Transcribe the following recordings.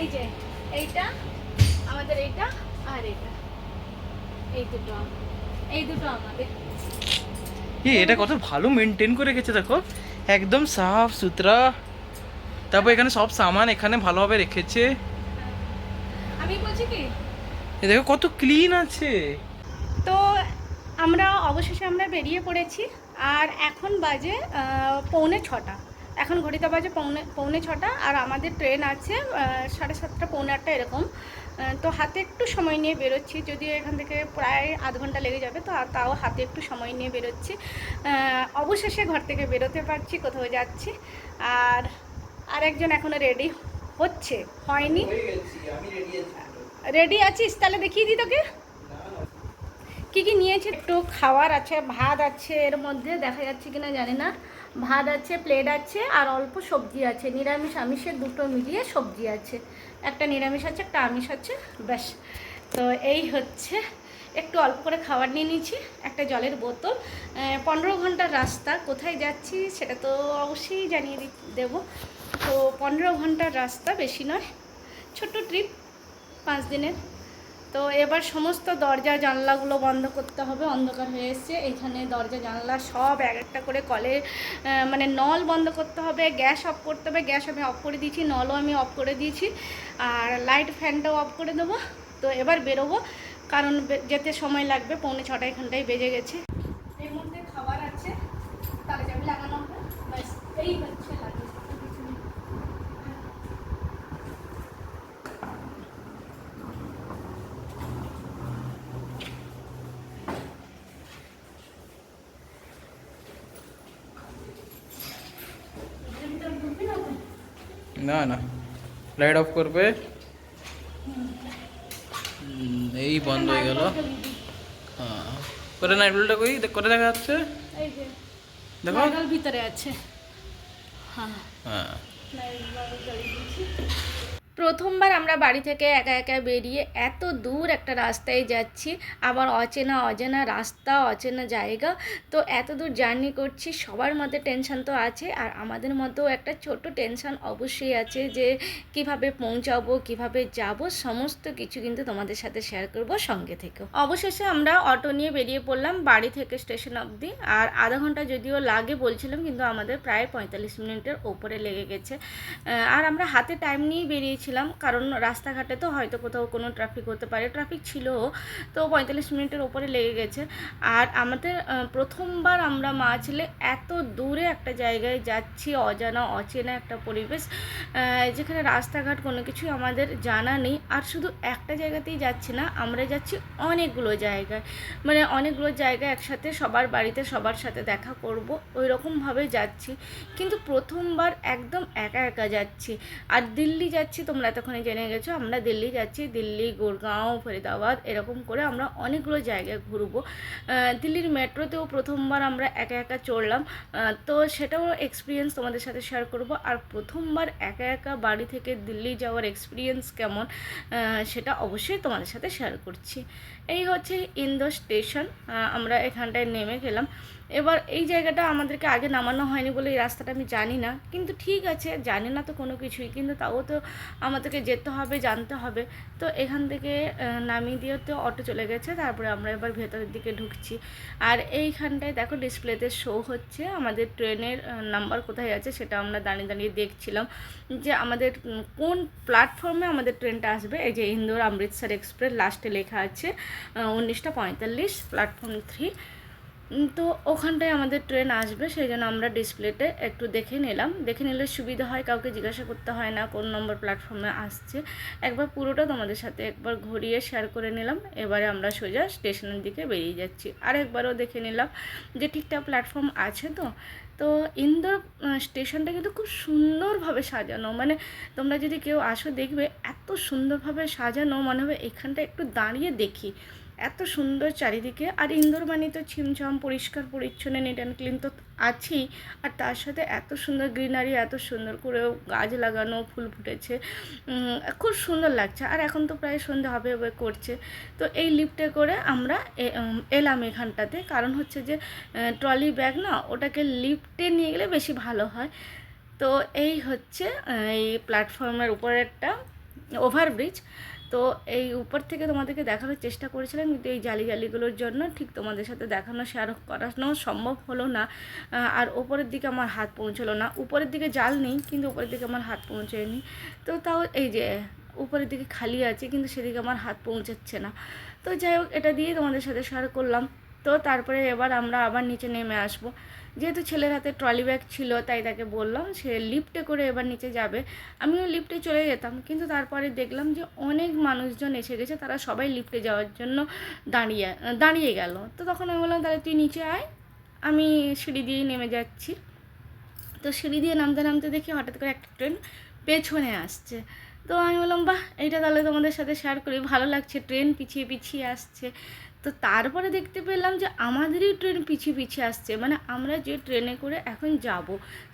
এই যে এইটা আমাদের এইটা আর এইটা। এই দুটো এই দুটো আমাদের এটা কত ভালো মেনটেন করে রেখেছে দেখো। একদম সাফ সুতরা। তারপর এখানে সব সামান এখানে ভালোভাবে রেখেছে। আমি বলছি কি? দেখো কত ক্লিন আছে। তো আমরা অবশেষে আমরা বেরিয়ে পড়েছি। আর এখন বাজে পৌনে ছটা। এখন ঘড়িতে বাজে পৌনে পৌনে ছটা আর আমাদের ট্রেন আছে সাড়ে সাতটা পৌনে আটটা এরকম। তো হাতে একটু সময় নিয়ে বেরোচ্ছি যদিও এখান থেকে প্রায় আধ ঘণ্টা লেগে যাবে তো তাও হাতে একটু সময় নিয়ে বেরোচ্ছি। অবশেষে ঘর থেকে বেরোতে পারছি কোথাও যাচ্ছি। আর আরেকজন এখনও রেডি হচ্ছে হয়নি। রেডি আছিস? তাহলে দেখিয়ে দিই তোকে। কী কী নিয়েছে? একটু খাওয়ার আছে ভাত আছে এর মধ্যে দেখা যাচ্ছে কিনা জানি না। ভাত আছে প্লেট আছে আর অল্প সবজি আছে। নিরামিষ আমিষের দুটো মিলিয়ে সবজি আছে। একটা নিরামিষ আছে, একটা আমিষ আছে, ব্যাস। তো এই হচ্ছে, একটু অল্প করে খাবার নিয়ে নিয়েছি, একটা জলের বোতল। পনেরো ঘণ্টার রাস্তা, কোথায় যাচ্ছি সেটা তো অবশ্যই জানিয়ে দেবো। তো পনেরো ঘণ্টার রাস্তা বেশি নয়, ছোট্ট ট্রিপ পাঁচ দিনের। তো এবার সমস্ত দরজা জানলাগুলো বন্ধ করতে হবে, অন্ধকার হয়ে এসছে। এইখানে দরজা, জানলা সব এক একটা করে কলে মানে নল বন্ধ করতে হবে, গ্যাস অফ করতে হবে। গ্যাস আমি অফ করে দিয়েছি, নলও আমি অফ করে দিয়েছি। আর লাইট ফ্যানটাও অফ করে দেবো। তো এবার বেরোবো, কারণ যেতে সময় লাগবে, পৌনে ছটা ঘন্টায় বেজে গেছে। এর মধ্যে খাবার আছে, তাহলে যাবি লাগানো হবে। এই হচ্ছে। না না। লাইট অফ করবে। এই বন্ধ হয়ে গেল। হ্যাঁ। করে নাইট ব্লুটা কই? দেখ- করে দেখা যাচ্ছে। দেখো। ভিতরে আছে। হ্যাঁ। হ্যাঁ। প্রথমবার আমরা বাড়ি থেকে একা একা বেরিয়ে এত দূর একটা রাস্তায় যাচ্ছি, আবার অচেনা অজানা রাস্তা, অচেনা জায়গা। তো এত দূর জার্নি করছি, সবার মধ্যে টেনশন তো আছে, আর আমাদের মধ্যেও একটা ছোট টেনশন অবশ্যই আছে যে কীভাবে পৌঁছাবো, কীভাবে যাব, সমস্ত কিছু কিন্তু তোমাদের সাথে শেয়ার করব সঙ্গে থেকেও। অবশেষে আমরা অটো নিয়ে বেরিয়ে পড়লাম বাড়ি থেকে স্টেশন অবধি, আর আধা ঘণ্টা যদিও লাগে বলছিলাম, কিন্তু আমাদের প্রায় পঁয়তাল্লিশ মিনিটের ওপরে লেগে গেছে। আর আমরা হাতে টাইম নিয়েই বেরিয়েছিলাম কারণ রাস্তাঘাটে তো হয়তো কোথাও কোনো ট্রাফিক হতে পারে। ট্রাফিক ছিল তো পঁয়তাল্লিশ মিনিটের ওপরে লেগে গেছে। আর আমাদের প্রথমবার আমরা মা ছেলে এত দূরে একটা জায়গায় যাচ্ছি, অজানা, অচেনা একটা পরিবেশ যেখানে রাস্তাঘাট কোনো কিছুই আমাদের জানা নেই। আর শুধু একটা জায়গাতেই যাচ্ছি না, আমরা যাচ্ছি অনেকগুলো জায়গায়। মানে অনেকগুলো জায়গায় একসাথে সবার বাড়িতে সবার সাথে দেখা করব ওই রকমভাবে যাচ্ছি। কিন্তু প্রথমবার একদম একা একা যাচ্ছি। আর দিল্লি যাচ্ছি তোমরা এতক্ষণে জেনে গেছো, আমরা দিল্লি যাচ্ছি, দিল্লি, গুরগাঁও, ফরিদাবাদ, এরকম করে আমরা অনেকগুলো জায়গায় ঘুরবো। দিল্লির মেট্রোতেও প্রথমবার আমরা একা একা চড়লাম। তো সেটাও এক্সপিরিয়েন্স তোমাদের সাথে শেয়ার করব। আর প্রথমবার একা একা বাড়ি থেকে দিল্লি যাওয়ার এক্সপিরিয়েন্স কেমন সেটা অবশ্যই তোমাদের সাথে শেয়ার করছি। এই হচ্ছে ইন্দোর স্টেশন আমরা এখানটায় নেমে গেলাম। এবার এই জায়গাটা আমাদেরকে আগে নামানো হয়নি বলে এই রাস্তাটা আমি জানি না। কিন্তু ঠিক আছে, জানি না তো কোনো কিছুই। কিন্তু তাও তো আমাদেরকে যেতে হবে, জানতে হবে। তো এখান থেকে নামিয়ে দিয়ে তো অটো চলে গেছে। তারপরে আমরা এবার ভেতরের দিকে ঢুকছি। আর এইখানটায় দেখো ডিসপ্লেতে শো হচ্ছে। আমাদের ট্রেনের নাম্বার কোথায় আছে সেটা আমরা দাঁড়িয়ে দাঁড়িয়ে দেখছিলাম। যে আমাদের কোন প্ল্যাটফর্মে আমাদের ট্রেনটা আসবে? এই যে ইন্দোর অমৃতসর এক্সপ্রেস লাস্টে লেখা আছে উনিশটা পঁয়তাল্লিশ প্ল্যাটফর্ম থ্রি তো ওখানটায় আমাদের ট্রেন আসবে সেই জন্য আমরা ডিসপ্লেতে একটু দেখে নিলাম। দেখে নিলে সুবিধা হয়, কাউকে জিজ্ঞাসা করতে হয় না কোন নম্বর প্ল্যাটফর্মে আসছে। একবার পুরোটা তোমাদের সাথে একবার ঘুরিয়ে শেয়ার করে নিলাম। এবারে আমরা সোজা স্টেশনের দিকে বেরিয়ে যাচ্ছি। আর একবারও দেখে নিলাম যে ঠিকঠাক প্ল্যাটফর্ম আছে তো। তো ইন্দোর স্টেশনটা কিন্তু খুব সুন্দরভাবে সাজানো। মানে তোমরা যদি কেউ আসো দেখবে, এত সুন্দরভাবে সাজানো, মনে হবে এখানটা একটু দাঁড়িয়ে দেখি। এত সুন্দর চারিদিকে। আর ইন্দোর মানে তো ছিমছাম পরিষ্কার, পরিচ্ছন্ন নিট অ্যান্ড ক্লিন তো আছেই। আর তার সাথে এত সুন্দর গ্রিনারি, এত সুন্দর করে গাছ লাগানো, ফুল ফুটেছে। খুব সুন্দর লাগছে। আর এখন তো প্রায় সন্ধ্যা হবে হবে করছে। তো এই লিফটে করে আমরা এলাম এখানটাতে। কারণ হচ্ছে যে ট্রলি ব্যাগ না, ওটাকে লিফটে নিয়ে গেলে বেশি ভালো হয়। তো এই হচ্ছে, এই প্ল্যাটফর্মের উপরেরটা, ওভারব্রিজ। তো এই উপর থেকে তোমাদেরকে দেখানোর চেষ্টা করেছিলাম, কিন্তু এই জালি জালিগুলোর জন্য ঠিক তোমাদের সাথে দেখানো শেয়ার করানো সম্ভব হলো না। আর ওপরের দিকে আমার হাত পৌঁছলো না। উপরের দিকে জাল নেই, কিন্তু উপরের দিকে আমার হাত পৌঁছায়নি। তো তাও এই যে উপরের দিকে খালি আছে, কিন্তু সেদিকে আমার হাত পৌঁছাচ্ছে না। তো যাই হোক, এটা দিয়ে তোমাদের সাথে শেয়ার করলাম। তো তারপরে এবার আমরা আবার নিচে নেমে আসব। যেহেতু ছেলের হাতে ট্রলি ব্যাগ ছিল, তাই তাকে বললাম, সে লিফটে করে এবার নিচে যাবে। আমিও লিফটে চলে যেতাম, কিন্তু তারপরে দেখলাম যে অনেক মানুষজন এসে গেছে, তারা সবাই লিফটে যাওয়ার জন্য দাঁড়িয়ে দাঁড়িয়ে গেল। তো তখন আমি বললাম, তাহলে তুই নিচে আয়, আমি সিঁড়ি দিয়ে নেমে যাচ্ছি। তো সিঁড়ি দিয়ে নামতে নামতে দেখি হঠাৎ করে একটা ট্রেন পেছনে আসছে। তো আমি বললাম, বাহ, এইটা তাহলে তোমাদের সাথে শেয়ার করি। ভালো লাগছে, ট্রেন পিছিয়ে পিছিয়ে আসছে। তো তারপরে দেখতে পেলাম যে আমাদেরই ট্রেন পিছিয়ে পিছিয়ে আসছে। মানে আমরা যে ট্রেনে করে এখন যাব,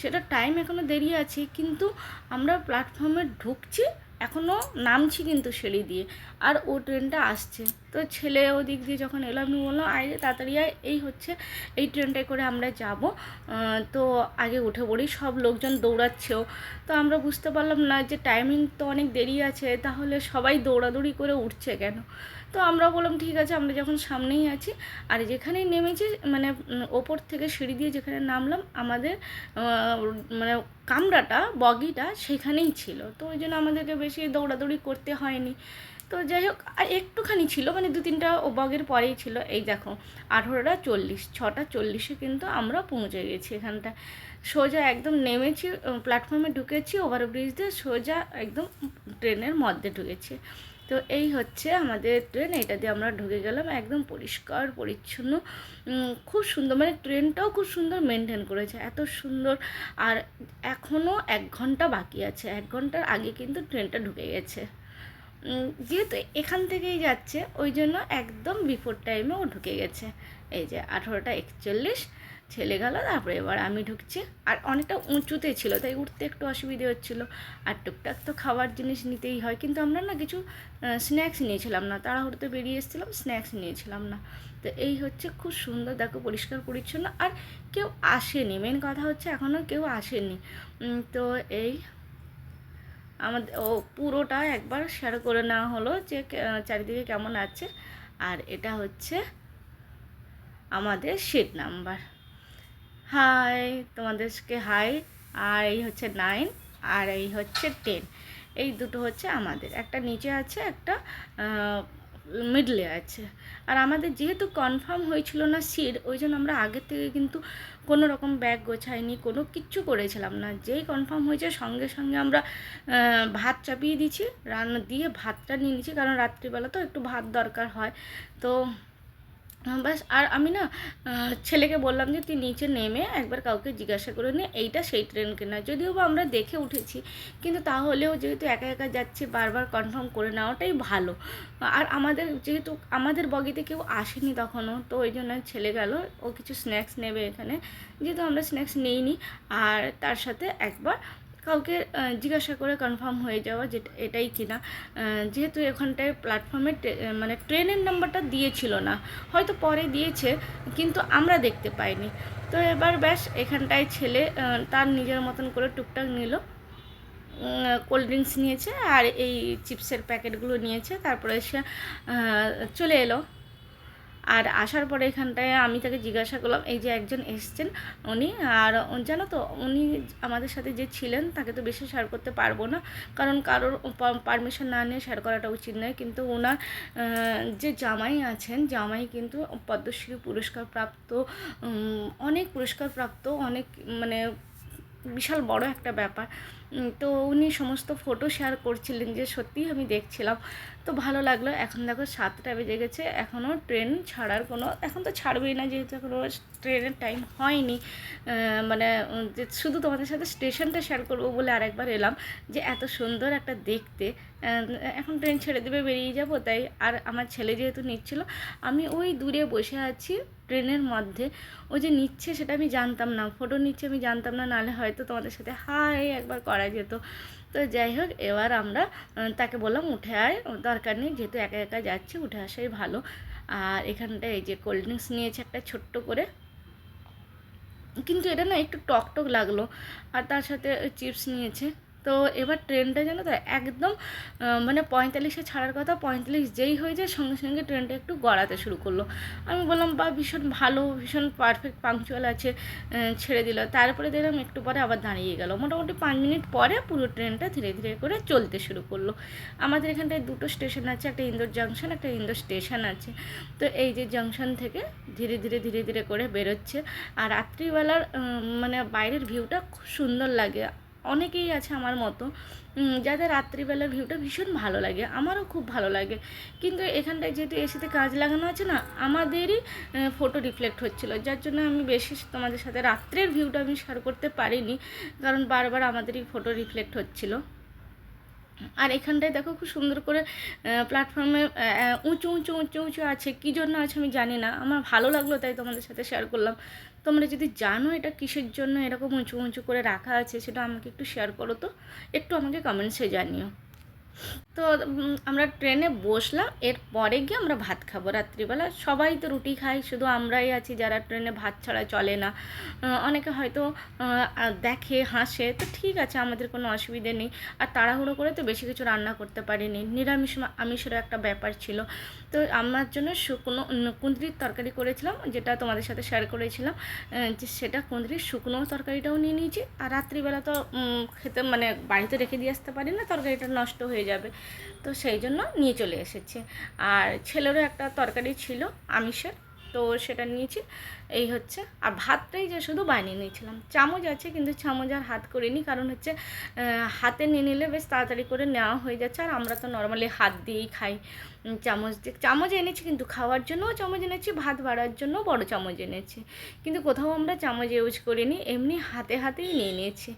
সেটা টাইম এখনও দেরি আছে, কিন্তু আমরা প্ল্যাটফর্মে ঢুকছি এখনও নামছি কিন্তু সিঁড়ি দিয়ে। আর ও ট্রেনটা আসছে। তো ছেলে ওদিক দিয়ে যখন এলো, আমি বললাম, আয় তাড়াতাড়ি আয়। এই হচ্ছে, এই ট্রেনটায় করে আমরা যাব। তো আগে উঠে পড়ি, সব লোকজন দৌড়াচ্ছেও। তো আমরা বুঝতে পারলাম না যে টাইমিং তো অনেক দেরি আছে, তাহলে সবাই দৌড়াদৌড়ি করে উঠছে কেন? তো আমরা বললাম, ঠিক আছে, আমরা যখন সামনেই আছি। আর যেখানেই নেমেছি মানে ওপর থেকে সিঁড়ি দিয়ে যেখানে নামলাম, আমাদের মানে কামরাটা, বগিটা সেখানেই ছিল। তো ওই জন্য আমাদেরকে বেশি দৌড়াদৌড়ি করতে হয়নি। তো যাই হোক, আর একটুখানি ছিল মানে দু তিনটা ওবাগের বগের পরেই ছিল। এই দেখো, আঠেরোটা চল্লিশ, ছটা চল্লিশে কিন্তু আমরা পৌঁছে গেছি এখানটা সোজা একদম নেমেছি প্ল্যাটফর্মে ঢুকেছি ওভারব্রিজ দিয়ে সোজা একদম ট্রেনের মধ্যে ঢুকেছি। তো এই হচ্ছে আমাদের ট্রেন এটা দিয়ে আমরা ঢুকে গেলাম একদম পরিষ্কার, পরিচ্ছন্ন খুব সুন্দর মানে ট্রেনটাও খুব সুন্দর মেনটেন করেছে, এত সুন্দর। আর এখনও এক ঘণ্টা বাকি আছে, এক ঘণ্টার আগে কিন্তু ট্রেনটা ঢুকে গেছে। যেহেতু এখান থেকেই যাচ্ছে, ওই জন্য একদম বিফোর টাইমে ও ঢুকে গেছে। এই যে আঠেরোটা একচল্লিশ ছেলে গেল, তারপরে এবার আমি ঢুকছি। আর অনেকটা উঁচুতে ছিল, তাই উঠতে একটু অসুবিধে হচ্ছিল। আর টুকটাক তো খাবার জিনিস নিতেই হয়, কিন্তু আমরা না কিছু স্ন্যাক্স নিয়েছিলাম না। তাড়াহুড়োতে বেরিয়ে এসেছিলাম স্ন্যাক্স নিয়েছিলাম না। তো এই হচ্ছে খুব সুন্দর, দেখো পরিষ্কার, পরিচ্ছন্ন। আর কেউ আসেনি মেন কথা হচ্ছে এখনও কেউ আসেনি। তো এই আমাদের ও পুরোটা একবার শেয়ার করে নেওয়া হলো যে চারিদিকে কেমন আছে। আর এটা হচ্ছে আমাদের সিট নাম্বার হাই তোমাদেরকে হাই আর এই হচ্ছে নাইন আর এই হচ্ছে টেন এই দুটো হচ্ছে আমাদের। একটা নিচে আছে, একটা মিডলে আছে। আর আমাদের যেহেতু কনফার্ম হয়েছিল না সিট ওই জন্য আমরা আগের থেকে কিন্তু কোনো রকম ব্যাগ গোছাইনি, কোনো কিচ্ছু করেছিলাম না। যেই কনফার্ম হয়েছে, সঙ্গে সঙ্গে আমরা ভাত চাপিয়ে দিয়েছি। রান্না দিয়ে ভাতটা নিয়ে নিয়েছি, কারণ রাত্রিবেলা তো একটু ভাত দরকার হয়। তো ব্যাস আর আমি না ছেলেকে বললাম যে, তুই নিচে নেমে একবার কাউকে জিজ্ঞাসা করে নে, এইটা সেই ট্রেন কিনা। যদিও বা আমরা দেখে উঠেছি, কিন্তু তাহলেও যেহেতু একা একা যাচ্ছি, বারবার কনফার্ম করে নেওয়াটাই ভালো। আর আমাদের যেহেতু, আমাদের বগিতে কেউ আসেনি তখনও, তো ওই জন্য ছেলে গেল, ও কিছু স্ন্যাক্স নেবে এখানে। যেহেতু আমরা স্ন্যাক্স নিইনি, আর তার সাথে একবার কাউকে জিজ্ঞাসা করে কনফার্ম হয়ে যাওয়া যেটা এটাই কিনা। যেহেতু এখানটায় প্ল্যাটফর্মে মানে ট্রেনের নাম্বারটা দিয়েছিল না। হয়তো পরে দিয়েছে, কিন্তু আমরা দেখতে পাইনি। তো এবার ব্যাস, এখানটায় ছেলে তার নিজের মতন করে টুকটাক নিল। কোল্ড ড্রিঙ্কস নিয়েছে আর এই চিপসের প্যাকেটগুলো নিয়েছে। তারপরে সে চলে এলো। আর আসার পরে এখানটায় আমি তাকে জিজ্ঞাসা করলাম, এই যে একজন এসছেন উনি, আর জানো তো, উনি আমাদের সাথে যে ছিলেন, তাকে তো বেশি শেয়ার করতে পারব না। কারণ কারোর পারমিশন না নিয়ে শেয়ার করাটা উচিত নয়। কিন্তু ওনার যে জামাই আছেন, জামাই কিন্তু পদ্মশ্রী পুরস্কার প্রাপ্ত অনেক পুরস্কার প্রাপ্ত অনেক মানে বিশাল বড় একটা ব্যাপার। তো উনি সমস্ত ফটো শেয়ার করছিলেন যে সত্যিই আমি দেখছিলাম। তো ভালো লাগল। এখন দেখো সাতটা বেজে গেছে এখনও ট্রেন ছাড়ার কোনো, এখন তো ছাড়বেই না যেহেতু এখনও ট্রেনের টাইম হয়নি। মানে যে শুধু তোমাদের সাথে স্টেশনটা শেয়ার করব বলে আরেকবার এলাম যে এত সুন্দর একটা দেখতে। এখন ট্রেন ছেড়ে দেবে, বেরিয়ে যাব, তাই আর আমার ছেলে যেহেতু নিচ্ছিল, আমি ওই দূরে বসে আছি ট্রেনের মধ্যে। ও যে নিচ্ছে সেটা আমি জানতাম না ফটো নিচ্ছে আমি জানতাম না, নাহলে হয়তো তোমাদের সাথে হাই একবার করা যেত। তো যাই হোক, এবার আমরা তাকে বললাম উঠে আয় দরকার নেই, যেহেতু একা একা যাচ্ছি, উঠে আসাই ভালো। আর এখানটায় এই যে কোল্ড ড্রিঙ্কস নিয়েছে একটা ছোট্ট করে। কিন্তু এটা না একটু টক টক লাগল, আর তার সাথে চিপস নিয়েছে। তো এবার ট্রেনটা জানো তো একদম মানে পঁয়তাল্লিশে ছাড়ার কথা, পঁয়তাল্লিশ যেই হয়ে যায় সঙ্গে সঙ্গে ট্রেনটা একটু গড়াতে শুরু করল। আমি বললাম বা ভীষণ ভালো, ভীষণ পারফেক্ট পাংচুয়াল আছে ছেড়ে দিল। তারপরে দেখলাম একটু পরে আবার দাঁড়িয়ে গেল। মোটামুটি পাঁচ মিনিট পরে পুরো ট্রেনটা ধীরে ধীরে করে চলতে শুরু করল। আমাদের এখানটায় দুটো স্টেশন আছে, একটা ইন্দোর জাংশন একটা ইন্দোর স্টেশন আছে। তো এই যে জাংশন থেকে ধীরে ধীরে ধীরে ধীরে করে বেরোচ্ছে। আর রাত্রিবেলার মানে বাইরের ভিউটা খুব সুন্দর লাগে। অনেকেই আছে আমার মতো যাদের রাত্রিবেলার ভিউটা ভীষণ ভালো লাগে, আমারও খুব ভালো লাগে। কিন্তু এখানটায় যেহেতু এসিতে কাজ লাগানো আছে না, আমাদেরই ফটো রিফ্লেক্ট হচ্ছিল। যার জন্য আমি বেশি তোমাদের সাথে রাত্রের ভিউটা আমি শেয়ার করতে পারিনি, কারণ বারবার আমাদেরই ফটো রিফ্লেক্ট হচ্ছিল। আর এখানটায় দেখো খুব সুন্দর করে প্ল্যাটফর্মে উঁচু উঁচু উঁচু উঁচু আছে। কী জন্য আছে আমি জানি না। আমার ভালো লাগল তাই তোমাদের সাথে শেয়ার করলাম। তোমরা যদি জানো এটা কিসের জন্য এরকম উঁচু উঁচু করে রাখা আছে, সেটা আমাকে একটু শেয়ার করো তো। একটু আমাকে কমেন্টসে জানিও। তো আমরা ট্রেনে বসলাম এরপরে গিয়ে আমরা ভাত খাব রাত্রিবেলা। সবাই তো রুটি খাই শুধু আমরাই আছি যারা ট্রেনে ভাত ছাড়া চলে না। অনেকে হয়তো দেখে, হাসে, তো ঠিক আছে, আমাদের কোনো অসুবিধে নেই। আর তাড়াহুড়ো করে তো বেশি কিছু রান্না করতে পারিনি। নিরামিষ আমিষেরও একটা ব্যাপার ছিল। তো আমার জন্য শুকনো কুঁদরির তরকারি করেছিলাম, যেটা তোমাদের সাথে শেয়ার করেছিলাম। যে সেটা কুঁদরির শুকনো তরকারিটাও নিয়ে নিয়েছি। আর রাত্রিবেলা তো খেতে মানে বাড়িতে রেখে দিয়ে আসতে পারি না, তরকারিটা নষ্ট হয়ে যাবে। তো সেই জন্য নিয়ে চলে এসেছে। আর ছেলেরও একটা তরকারি ছিল আমিষের। তো সেটা নিয়েছি। এই হচ্ছে। আর ভাতটাই যে শুধু বানিয়ে নিয়েছিলাম। চামচ আছে কিন্তু চামচ আর হাত করিনি, কারণ হচ্ছে হাতে নিয়ে নিলে বেশ তাড়াতাড়ি করে নেওয়া হয়ে যাচ্ছে। আর আমরা তো নর্মালি হাত দিয়েই খাই। চামচ দিয়ে, চামচ এনেছি কিন্তু খাওয়ার জন্যও চামচ এনেছি, ভাত বাড়ার জন্য বড় চামচ এনেছি। কিন্তু কোথাও আমরা চামচ ইউজ করিনি, এমনি হাতে হাতেই নিয়ে নিয়েছি।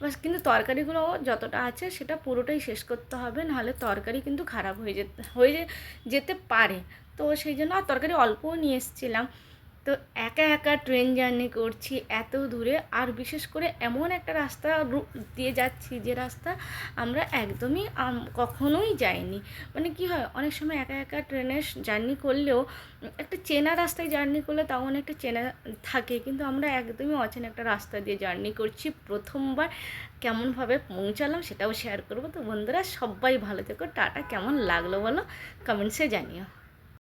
বাস, কিন্তু তরকারিগুলো যতটা আছে সেটা পুরোটাই শেষ করতে হবে, নাহলে তরকারি কিন্তু খারাপ হয়ে যেতে হয়ে যেতে পারে। তো সেই জন্য আর তরকারি অল্পও নিয়ে এসেছিলাম। তো একা একা ট্রেন জার্নি করছি এত দূরে। আর বিশেষ করে এমন একটা রাস্তা দিয়ে যাচ্ছি যে রাস্তা আমরা একদমই কখনোই যাইনি। মানে কি হয়, অনেক সময় একা একা ট্রেনে জার্নি করলেও একটা চেনা রাস্তায় জার্নি করলে তাও অনেকটা চেনা থাকে। কিন্তু আমরা একদমই অচেনা একটা রাস্তা দিয়ে জার্নি করছি। প্রথমবার কেমনভাবে পৌঁছালাম সেটাও শেয়ার করব। তো বন্ধুরা, সবাই ভালো থেকো। টাটা। কেমন লাগল বলো? কমেন্টসে জানিও।